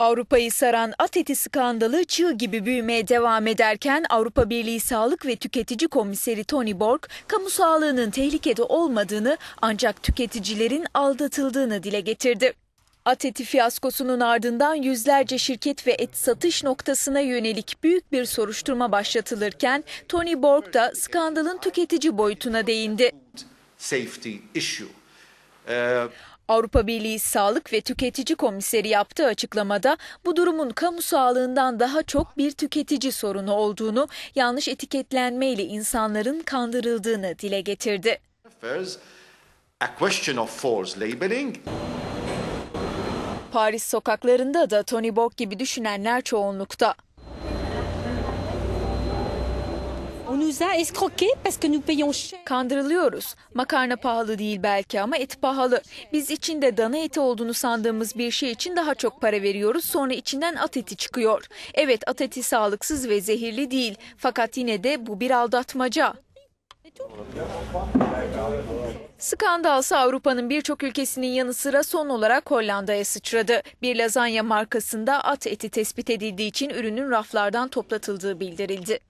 Avrupa'yı saran at eti skandalı çığ gibi büyümeye devam ederken Avrupa Birliği Sağlık ve Tüketici Komiseri Tony Borg, kamu sağlığının tehlikede olmadığını ancak tüketicilerin aldatıldığını dile getirdi. At eti fiyaskosunun ardından yüzlerce şirket ve et satış noktasına yönelik büyük bir soruşturma başlatılırken Tony Borg da skandalın tüketici boyutuna değindi. safety issue. Uh, Avrupa Birliği Sağlık ve Tüketici Komiseri yaptığı açıklamada bu durumun kamu sağlığından daha çok bir tüketici sorunu olduğunu, yanlış etiketlenmeyle insanların kandırıldığını dile getirdi. Paris sokaklarında da Tony Borg gibi düşünenler çoğunlukta. Kandırılıyoruz. Makarna pahalı değil belki ama et pahalı. Biz içinde dana eti olduğunu sandığımız bir şey için daha çok para veriyoruz. Sonra içinden at eti çıkıyor. Evet at eti sağlıksız ve zehirli değil. Fakat yine de bu bir aldatmaca. Skandalsa Avrupa'nın birçok ülkesinin yanı sıra son olarak Hollanda'ya sıçradı. Bir lazanya markasında at eti tespit edildiği için ürünün raflardan toplatıldığı bildirildi.